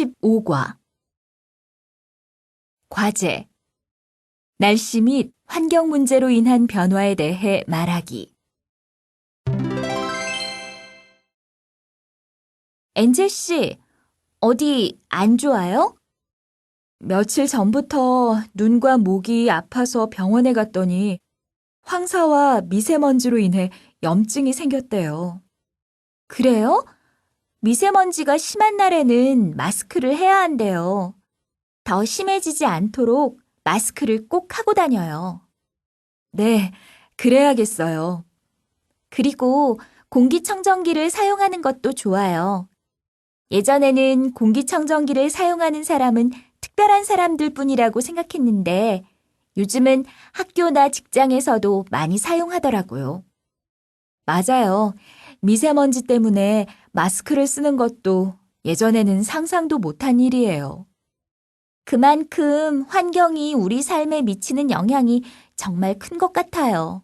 35과 과제 날씨 및 환경 문제로 인한 변화에 대해 말하기 엔젤 씨, 어디 안 좋아요? 며칠 전부터 눈과 목이 아파서 병원에 갔더니 황사와 미세먼지로 인해 염증이 생겼대요. 그래요? 미세먼지가 심한 날에는 마스크를 해야 한대요. 더 심해지지 않도록 마스크를 꼭 하고 다녀요. 네, 그래야겠어요. 그리고 공기청정기를 사용하는 것도 좋아요. 예전에는 공기청정기를 사용하는 사람은 특별한 사람들 뿐이라고 생각했는데 요즘은 학교나 직장에서도 많이 사용하더라고요. 맞아요. 미세먼지 때문에 마스크를 쓰는 것도 예전에는 상상도 못한 일이에요. 그만큼 환경이 우리 삶에 미치는 영향이 정말 큰 것 같아요.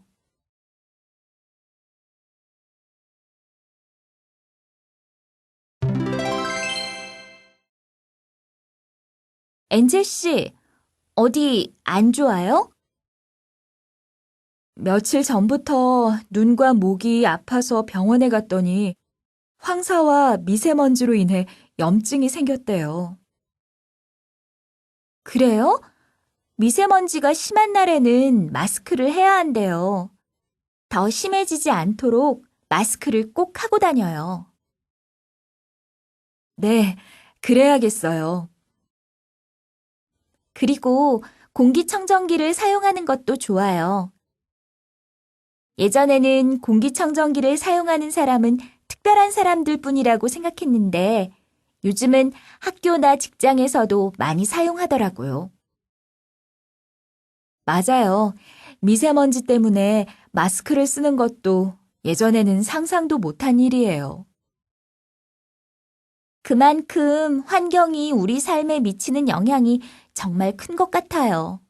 엔젤 씨, 어디 안 좋아요? 며칠 전부터 눈과 목이 아파서 병원에 갔더니 황사와 미세먼지로 인해 염증이 생겼대요. 그래요? 미세먼지가 심한 날에는 마스크를 해야 한대요. 더 심해지지 않도록 마스크를 꼭 하고 다녀요. 네, 그래야겠어요. 그리고 공기청정기를 사용하는 것도 좋아요. 예전에는 공기청정기를 사용하는 사람은 특별한 사람들 뿐이라고 생각했는데 요즘은 학교나 직장에서도 많이 사용하더라고요. 맞아요. 미세먼지 때문에 마스크를 쓰는 것도 예전에는 상상도 못한 일이에요. 그만큼 환경이 우리 삶에 미치는 영향이 정말 큰 것 같아요.